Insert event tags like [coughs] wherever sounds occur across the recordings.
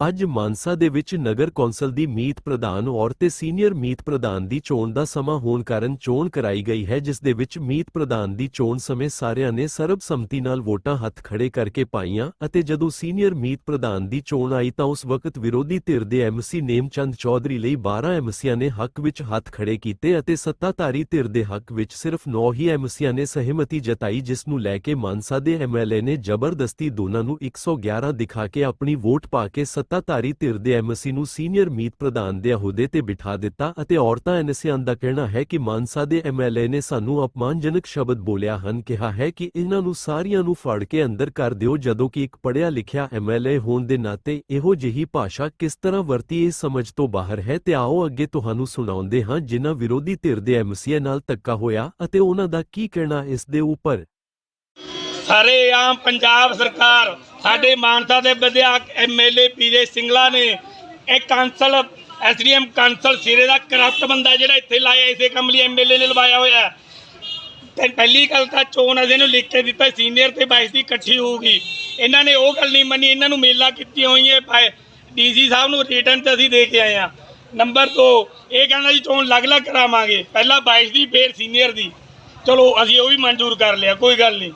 ਅੱਜ ਮਾਨਸਾ ਦੇ ਵਿੱਚ ਨਗਰ ਕੌਂਸਲ ਦੀ ਮੀਤ ਪ੍ਰਧਾਨ ਔਰ ਤੇ ਸੀਨੀਅਰ ਮੀਤ ਪ੍ਰਧਾਨ ਦੀ ਚੋਣ ਦਾ ਸਮਾਂ ਹੋਣ ਕਾਰਨ ਚੋਣ ਕਰਾਈ ਗਈ ਹੈ, ਜਿਸ ਦੇ ਵਿੱਚ ਮੀਤ ਪ੍ਰਧਾਨ ਦੀ ਚੋਣ ਸਮੇਂ ਸਾਰਿਆਂ ਨੇ ਸਰਬਸੰਮਤੀ ਨਾਲ ਵੋਟਾਂ ਹੱਥ ਖੜੇ ਕਰਕੇ ਪਾਈਆਂ ਅਤੇ ਜਦੋਂ ਸੀਨੀਅਰ ਮੀਤ ਪ੍ਰਧਾਨ ਦੀ ਚੋਣ ਆਈ ਤਾਂ ਉਸ ਵਕਤ ਵਿਰੋਧੀ ਧਿਰ ਦੇ ਐਮਸੀ ਨੇਮਚੰਦ ਚੌਧਰੀ ਲਈ 12 ਐਮਸੀਆਂ ਨੇ ਹੱਕ ਵਿੱਚ ਹੱਥ ਖੜੇ ਕੀਤੇ ਅਤੇ ਸੱਤਾਧਾਰੀ ਧਿਰ ਦੇ ਹੱਕ ਵਿੱਚ ਸਿਰਫ 9 ਹੀ ਐਮਸੀਆਂ ਨੇ ਸਹਿਮਤੀ ਜਤਾਈ, ਜਿਸ ਨੂੰ ਲੈ ਕੇ ਮਾਨਸਾ ਦੇ ਐਮਐਲਏ ਨੇ ਜ਼ਬਰਦਸਤੀ ਦੋਨਾਂ ਨੂੰ 111 ਦਿਖਾ ਕੇ ਆਪਣੀ ਵੋਟ ਪਾ ਕੇ ਸੱਤਾਧਾਰੀ ਧਿਰ ਦੇ ਐਮਸੀ ਨੂੰ ਸੀਨੀਅਰ ਮੀਤ ਪ੍ਰਧਾਨ ਦੇ ਅਹੁਦੇ ਤੇ ਬਿਠਾ ਦਿੱਤਾ ਅਤੇ ਔਰਤਾਂ ਐਨਸੀਆਂ ਦਾ ਕਹਿਣਾ ਹੈ ਕਿ ਮਾਨਸਾ ਦੇ ਐਮਐਲਏ ਨੇ ਸਾਨੂੰ ਅਪਮਾਨਜਨਕ ਸ਼ਬਦ ਬੋਲਿਆ ਹਨ, ਕਿਹਾ ਹੈ ਕਿ ਇਹਨਾਂ ਨੂੰ ਸਾਰੀਆਂ ਨੂੰ ਫੜ ਕੇ ਅੰਦਰ ਕਰ ਦਿਓ ਜਦੋਂ ਕਿ ਇੱਕ ਪੜ੍ਹਿਆ ਲਿਖਿਆ ਐਮਐਲਏ ਹੋਣ ਦੇ ਨਾਤੇ ਇਹੋ ਜਿਹੀ ਭਾਸ਼ਾ ਕਿਸ ਤਰ੍ਹਾਂ ਵਰਤੀ ਇਹ ਸਮਝ ਤੋਂ ਬਾਹਰ ਹੈ ਤੇ ਆਓ ਅੱਗੇ ਤੁਹਾਨੂੰ ਸੁਣਾਉਂਦੇ ਹਾਂ ਜਿਨ੍ਹਾਂ ਵਿਰੋਧੀ ਧਿਰ ਦੇ ਐਮਸੀਏ ਨਾਲ ਧੱਕਾ ਹੋਇਆ ਅਤੇ ਉਹਨਾਂ ਦਾ ਕੀ ਕਹਿਣਾ ਇਸ ਦੇ ਉੱਪਰ। ਸਾਰੇ ਆਮ ਪੰਜਾਬ ਸਰਕਾਰ ਸਾਡੇ ਮਾਨਸਾ ਦੇ ਵਿਧਾਇਕ ਐਮਐਲਏ ਪੀਜੇ ਸਿੰਗਲਾ ਨੇ ਇਹ ਕਾਂਸਲ ਐਸਡੀਐਮ ਕਾਂਸਲ ਸਿਰੇ ਦਾ ਕਰਪਟ ਬੰਦਾ ਜਿਹੜਾ ਇੱਥੇ ਲਾਇਆ, ਇਸੇ ਕੰਮ ਲਈ ਐਮਐਲਏ ਨੇ ਲਵਾਇਆ ਹੋਇਆ ਤੇ ਪਹਿਲੀ ਗੱਲ ਤਾਂ ਚੋਣ ਅਸੀਂ ਨੂੰ ਲਿਖ ਕੇ ਦਿੱਤਾ ਸੀਨੀਅਰ ਤੇ ਬਾਈਸ ਦੀ ਇਕੱਠੀ ਹੋਊਗੀ। ਇਹਨਾਂ ਨੇ ਉਹ ਗੱਲ ਨਹੀਂ ਮੰਨੀ, ਇਹਨਾਂ ਨੂੰ ਮੇਲਾ ਕੀਤੀਆਂ ਹੋਈਆਂ ਡੀਸੀ ਸਾਹਿਬ ਨੂੰ ਰਿਟਰਨ ਤੇ ਅਸੀਂ ਦੇ ਕੇ ਆਏ ਆ ਨੰਬਰ 2 ਇਹ ਕਹਿੰਦਾ ਜੀ ਚੋਣ ਅਲੱਗ-ਅਲੱਗ ਕਰਾਵਾਂਗੇ। ਪਹਿਲਾਂ 22 ਦੀ, ਫੇਰ ਸੀਨੀਅਰ ਦੀ। ਚਲੋ, ਅਸੀਂ ਉਹ ਵੀ ਮਨਜ਼ੂਰ ਕਰ ਲਿਆ, ਕੋਈ ਗੱਲ ਨਹੀਂ।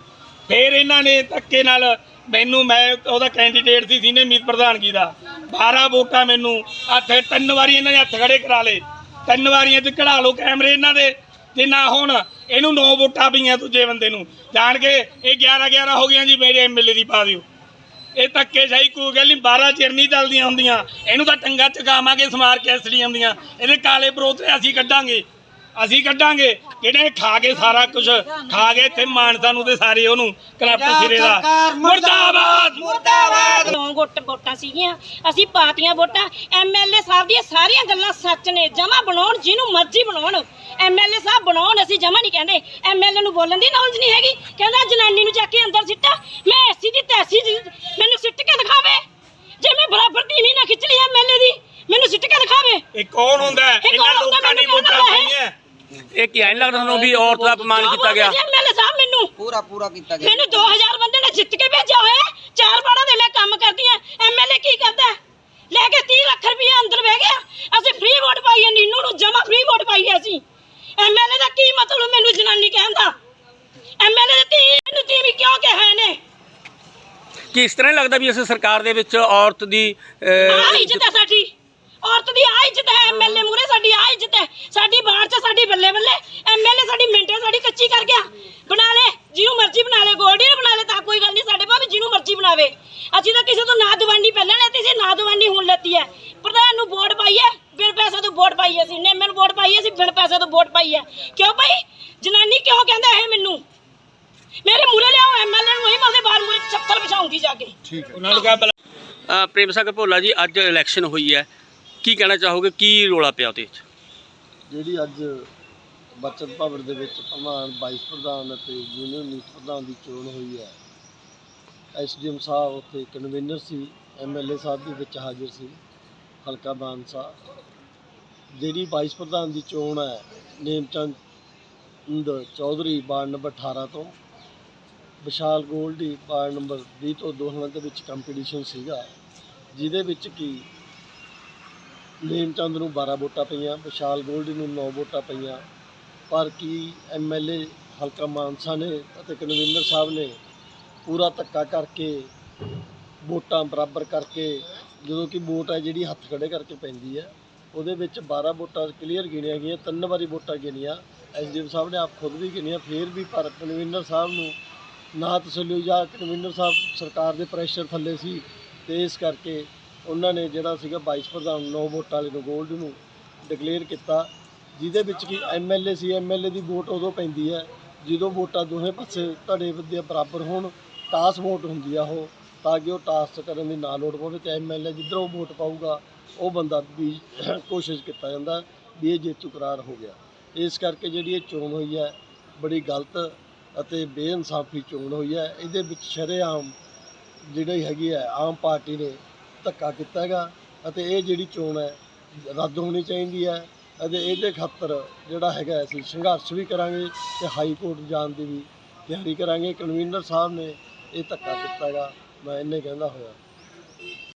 ਫੇਰ ਇਹਨਾਂ ਨੇ ਧੱਕੇ ਨਾਲ ਮੈਨੂੰ ਮੈਂ ਉਹਦਾ ਕੈਂਡੀਡੇਟ ਸੀ ਸੀਨੀਅਰ ਮੀਤ ਪ੍ਰਧਾਨਗੀ ਦਾ। 12 ਵੋਟਾਂ ਮੈਨੂੰ ਹੱਥ ਤਿੰਨ ਵਾਰੀ ਇਹਨਾਂ ਨੇ ਹੱਥ ਖੜੇ ਕਰਾ ਲਏ। ਤਿੰਨ ਵਾਰੀਆਂ ਤੇ ਕਢਾ ਲਓ ਕੈਮਰੇ ਇਹਨਾਂ ਦੇ, ਜੇ ਨਾ ਹੁਣ, ਇਹਨੂੰ 9 ਵੋਟਾਂ ਪਈਆਂ ਦੂਜੇ ਬੰਦੇ ਨੂੰ। ਜਾਣ ਕੇ ਇਹ 11 11 ਹੋ ਗਈਆਂ ਜੀ ਮੇਰੇ ਐਮਐਲਏ ਦੀ ਪਾ ਦਿਓ। ਇਹ ਧੱਕੇਸ਼ਾਹੀ ਕੋਈ ਗੱਲ ਨਹੀਂ 12 ਚਿਰ ਨਹੀਂ ਚੱਲਦੀਆਂ ਹੁੰਦੀਆਂ। ਇਹਨੂੰ ਤਾਂ ਟੰਗਾ ਚਕਾਵਾਂਗੇ ਸਮਾਰ ਕੇ ਐਸਡੀਐਮ ਦੀਆਂ ਇਹਦੇ ਕਾਲੇ ਬਰੋਤਰੇ ਅਸੀਂ ਕੱਢਾਂਗੇ। ਅਸੀਂ ਕੱਢਾਂਗੇ। ਜਿਹੜੇ ਖਾ ਕੇ ਸਾਰਾ ਕੁਝ ਖਾ ਗਏ ਤੇ ਮਾਨਸਾ ਨੂੰ ਤੇ ਸਾਰੇ ਉਹਨੂੰ ਕਰਪਟ ਸਿਰੇ ਦਾ। ਮੁਰਦਾਬਾਦ ਮੁਰਦਾਬਾਦ! ਨੌ ਵੋਟ ਵੋਟਾਂ ਸੀਗੀਆਂ। ਅਸੀਂ ਪਾਤੀਆਂ ਵੋਟਾਂ ਐਮਐਲਏ ਸਾਹਿਬ ਦੀਆਂ ਸਾਰੀਆਂ ਗੱਲਾਂ ਸੱਚ ਨੇ। ਜਮਾ ਬਣਾਉਣ ਜਿਹਨੂੰ ਮਰਜ਼ੀ ਬਣਾਉਣ। ਐਮਐਲਏ ਸਾਹਿਬ ਬਣਾਉਣ ਅਸੀਂ ਜਮਾ ਨਹੀਂ ਕਹਿੰਦੇ। ਐਮਐਲਏ ਨੂੰ ਬੋਲਣ ਦੀ ਨੌਲੇਜ ਨਹੀਂ ਹੈਗੀ। ਕਹਿੰਦਾ ਜਨਾਨੀ ਨੂੰ ਚੱਕ ਕੇ ਅੰਦਰ ਸਿੱਟਾ ਮੈਂ ਐਸੀ ਦੀ ਤੈਸੀ ਦੀ ਮੈਨੂੰ ਸਿੱਟ ਕੇ ਦਿਖਾਵੇ ਜੇ ਮੈਂ ਬਰਾਬਰ ਦੀ ਨਹੀਂ ਨਾ ਖਿੱਚ ਲਈ ਐਮਐਲਏ ਦੀ ਮੈਨੂੰ ਸਿੱਟ ਕੇ ਦਿਖਾਵੇ ਇਹ ਕੌਣ ਹੁੰਦਾ ਹੈ? ਇਹ ਇਹਨਾਂ ਕੌਣ ਹੁੰਦਾ? ਲੋਕਾਂ ਨੇ ਮੈਨੂੰ ਵੋਟਾਂ ਕਹਿੰਦਾ ਹੈ। ਪਾਈਆਂ ਇਹ ਕੀ ਐਂ ਲੱਗਦਾ ਤੁਹਾਨੂੰ ਵੀ ਔਰਤ ਦਾ ਅਪਮਾਨ ਕੀਤਾ ਗਿਆ? ਐਮਐਲਏ ਸਾਹਿਬ ਮੈਨੂੰ। ਪੂਰਾ ਪੂਰਾ ਕੀਤਾ ਗਿਆ। ਮੈਨੂੰ 2000 ਬੰਦੇ ਨੇ ਜਿੱਤ ਕੇ ਭੇਜਿਆ ਹੋਇਆ ਹੈ। ਚਾਰ ਬਾੜਾਂ ਦੇ ਮੈਂ ਕੰਮ ਕਰਦੀ ਆ ਐਮਐਲਏ ਕੀ ਕਰਦਾ ਹੈ? ਲੈ ਕੇ 30 ਲੱਖ ਰੁਪਏ ਅੰਦਰ ਬਹਿ ਗਿਆ। ਅਸੀਂ ਫ੍ਰੀ ਵੋਟ ਪਾਈ ਹੈ ਨੀਨੂ ਨੂੰ ਜਮਾ ਫ੍ਰੀ ਵੋਟ ਪਾਈ ਹੈ ਅਸੀਂ। ਐਮਐਲਏ ਦਾ ਕੀ ਮਤਲਬ ਮੈਨੂੰ ਜਨਾਨੀ ਕਹਿੰਦਾ ਐਮਐਲਏ ਦੇ ਤੀ ਮੈਨੂੰ ਤੀਵੀਂ ਕਿਉਂ ਕਿਹਾ ਇਹਨੇ? ਕਿ ਇਸ ਤਰ੍ਹਾਂ ਲੱਗਦਾ ਵੀ ਇਸ ਸਰਕਾਰ ਦੇ ਵਿੱਚ ਔਰਤ ਦੀ ਅਹ, ਇੱਜ਼ਤ ਹੈ ਸਾਡੀ। ਔਰਤ ਦੀ ਆ ਇੱਜ਼ਤ ਹੈ ਐਮਐਲਏ ਮੂਰੇ ਸਾਡੀ ਆ ਇੱਜ਼ਤ ਹੈ ਸਾਡੀ ਬਾੜ ਚ ਸਾਡੀ ਬੱਲੇ ਬੱਲੇ ਐਮਐਲਏ ਸਾਡੀ ਮਿੰਟੇ ਸਾਡੀ ਕੱਚੀ ਕਰ ਗਿਆ ਬਣਾ ਲੈ ਜਿਹਨੂੰ ਮਰਜ਼ੀ ਬਣਾ ਲੈ ਗੋਲਡੀ ਨੇ ਬਣਾ ਲੈ ਤਾਂ ਕੋਈ ਗੱਲ ਨਹੀਂ ਸਾਡੇ ਭਾਵੇਂ ਜਿਹਨੂੰ ਮਰਜ਼ੀ ਬਣਾਵੇ ਅਸੀਂ ਤਾਂ ਕਿਸੇ ਤੋਂ ਨਾ ਦਵਾਨੀ ਪਹਿਲਾਂ ਲੈਤੀ ਸੀ ਨਾ ਦਵਾਨੀ ਹੁਣ ਲੈਤੀ ਹੈ। ਪ੍ਰਧਾਨ ਨੂੰ ਵੋਟ ਪਾਈ ਹੈ ਬਿਨ ਪੈਸੇ ਤੋਂ ਵੋਟ ਪਾਈ ਹੈ ਅਸੀਂ। ਨੇ ਮੈਨੂੰ ਵੋਟ ਪਾਈ ਹੈ ਅਸੀਂ ਬਿਨ ਪੈਸੇ ਤੋਂ ਵੋਟ ਪਾਈ ਹੈ। ਕਿਉਂ ਭਾਈ? ਜਨਾਨੀ ਕਿਉਂ ਕਹਿੰਦਾ ਇਹ ਮੈਨੂੰ? ਮੇਰੇ ਮੂਰੇ ਲਿਆਓ ਐਮਐਲਏ ਨੂੰ ਨਹੀਂ ਮਲਦੇ ਬਾਹਰ ਮੂਰੇ ਛੱਤਰ ਵਿਛਾਉਂਗੀ ਜਾ ਕੇ। ਉਹਨਾਂ ਨੂੰ ਕਹਾ ਪ੍ਰੇਮ ਸਾਗਰ ਭੋਲਾ ਜੀ ਅੱਜ ਇਲੈਕਸ਼ਨ ਹੋਈ ਹੈ। ਕੀ ਕਹਿਣਾ ਚਾਹੋਗੇ? ਕੀ ਰੋਲਾ ਪਿਆ ਉਹਦੇ ਵਿੱਚ? ਜਿਹੜੀ ਅੱਜ ਬਚਤ ਭਵਨ ਦੇ ਵਿੱਚ ਪ੍ਰਧਾਨ ਵਾਈਸ ਪ੍ਰਧਾਨ ਅਤੇ ਯੂਨੀਅਨ ਮੀਤ ਪ੍ਰਧਾਨ ਦੀ ਚੋਣ ਹੋਈ ਹੈ ਐਸਡੀਐਮ ਸਾਹਿਬ, ਉੱਥੇ ਕਨਵੀਨਰ ਸੀ ਐਮਐਲਏ ਸਾਹਿਬ ਵੀ ਵਿੱਚ ਹਾਜ਼ਰ ਸੀ, ਹਲਕਾ ਬਾਨਸਾ ਜਿਹੜੀ ਵਾਈਸ ਪ੍ਰਧਾਨ ਦੀ ਚੋਣ ਹੈ, ਨੇਮਚੰਦ ਚੌਧਰੀ, ਵਾਰਡ ਨੰਬਰ 18 ਤੋਂ। ਵਿਸ਼ਾਲ ਗੋਲਡੀ, ਵਾਰਡ ਨੰਬਰ 20 ਤੋਂ ਦੋਹਾਂ ਦੇ ਵਿੱਚ ਕੰਪੀਟੀਸ਼ਨ ਸੀਗਾ, ਜਿਹਦੇ ਵਿੱਚ ਕੀ ਨੇਮਚੰਦ ਨੂੰ 12 ਵੋਟਾਂ ਪਈਆਂ, ਵਿਸ਼ਾਲ ਗੋਲਡੀ ਨੂੰ 9 ਵੋਟਾਂ ਪਈਆਂ। ਪਰ ਕੀ ਐਮਐਲਏ ਹਲਕਾ ਮਾਨਸਾ ਨੇ ਅਤੇ ਕਨਵੀਨਰ ਸਾਹਿਬ ਨੇ ਪੂਰਾ ਧੱਕਾ ਕਰਕੇ, ਵੋਟਾਂ ਬਰਾਬਰ ਕਰਕੇ, ਜਦੋਂ ਕਿ ਵੋਟ ਹੈ ਜਿਹੜੀ ਹੱਥ ਖੜੇ ਕਰਕੇ ਪੈਂਦੀ ਹੈ ਉਹਦੇ ਵਿੱਚ 12 ਵੋਟਾਂ ਕਲੀਅਰ ਗਿਣੀਆਂ ਗਈਆਂ, ਤਿੰਨ ਵਾਰੀ ਵੋਟਾਂ ਗਿਣੀਆਂ। ਐਸਡੀਐਮ ਸਾਹਿਬ ਨੇ ਆਪ ਖੁਦ ਵੀ ਗਿਣੀਆਂ, ਫੇਰ ਵੀ ਪਰ ਕਨਵੀਨਰ ਸਾਹਿਬ ਨੂੰ ਨਾ ਤਸੱਲੀ ਜਾਂ ਕਨਵੀਨਰ ਸਾਹਿਬ ਸਰਕਾਰ ਦੇ ਪ੍ਰੈਸ਼ਰ ਥੱਲੇ ਸੀ, ਤੇ ਇਸ ਕਰਕੇ ਉਹਨਾਂ ਨੇ ਜਿਹੜਾ ਸੀਗਾ ਵਾਈਸ ਪ੍ਰਧਾਨ 9 ਵੋਟਾਂ ਵਾਲੇ ਨੂੰ ਗੋਲਡ ਨੂੰ ਡਿਕਲੇਅਰ ਕੀਤਾ, ਜਿਹਦੇ ਵਿੱਚ ਕਿ ਐਮਐਲਏ ਸੀ ਐਮਐਲਏ ਦੀ ਵੋਟ ਉਦੋਂ ਪੈਂਦੀ ਹੈ ਜਦੋਂ ਵੋਟਾਂ ਦੋਹੇ ਪਾਸੇ ਧੜੇ ਦੇ ਬਰਾਬਰ ਹੋਣ ਟਾਸ ਵੋਟ ਹੁੰਦੀ ਆ ਉਹ, ਤਾਂ ਕਿ ਉਹ ਟਾਸ ਕਰਨ ਦੀ ਨਾ ਲੋੜ ਪਵੇ ਤੇ ਐਮਐਲਏ ਜਿੱਧਰੋਂ ਵੋਟ ਪਾਊਗਾ, ਉਹ ਬੰਦਾ ਵੀ [coughs] ਕੋਸ਼ਿਸ਼ ਕੀਤਾ ਜਾਂਦਾ ਵੀ ਇਹ ਜੇਤੂ ਕਰਾਰ ਹੋ ਗਿਆ। ਇਸ ਕਰਕੇ ਜਿਹੜੀ ਇਹ ਚੋਣ ਹੋਈ ਹੈ, ਬੜੀ ਗਲਤ ਅਤੇ ਬੇਇਨਸਾਫੀ ਚੋਣ ਹੋਈ ਹੈ। ਇਹਦੇ ਵਿੱਚ ਸ਼ਰੇਆਮ ਜਿਹੜੀ ਹੈਗੀ ਹੈ, ਆਮ ਪਾਰਟੀ ਨੇ ਧੱਕਾ ਕੀਤਾ ਹੈਗਾ ਅਤੇ ਇਹ ਜਿਹੜੀ ਚੋਣ ਹੈ, ਰੱਦ ਹੋਣੀ ਚਾਹੀਦੀ ਹੈ ਅਤੇ ਇਹਦੇ ਖਾਤਰ ਜਿਹੜਾ ਹੈਗਾ, ਅਸੀਂ ਸੰਘਰਸ਼ ਵੀ ਕਰਾਂਗੇ ਤੇ ਹਾਈ ਕੋਰਟ ਜਾਣ ਦੀ ਵੀ ਤਿਆਰੀ ਕਰਾਂਗੇ। ਕਨਵੀਨਰ ਸਾਹਿਬ ਨੇ ਇਹ ਧੱਕਾ ਕੀਤਾ ਹੈਗਾ ਮੈਂ ਇੰਨੇ ਕਹਿੰਦਾ ਹੋਇਆ।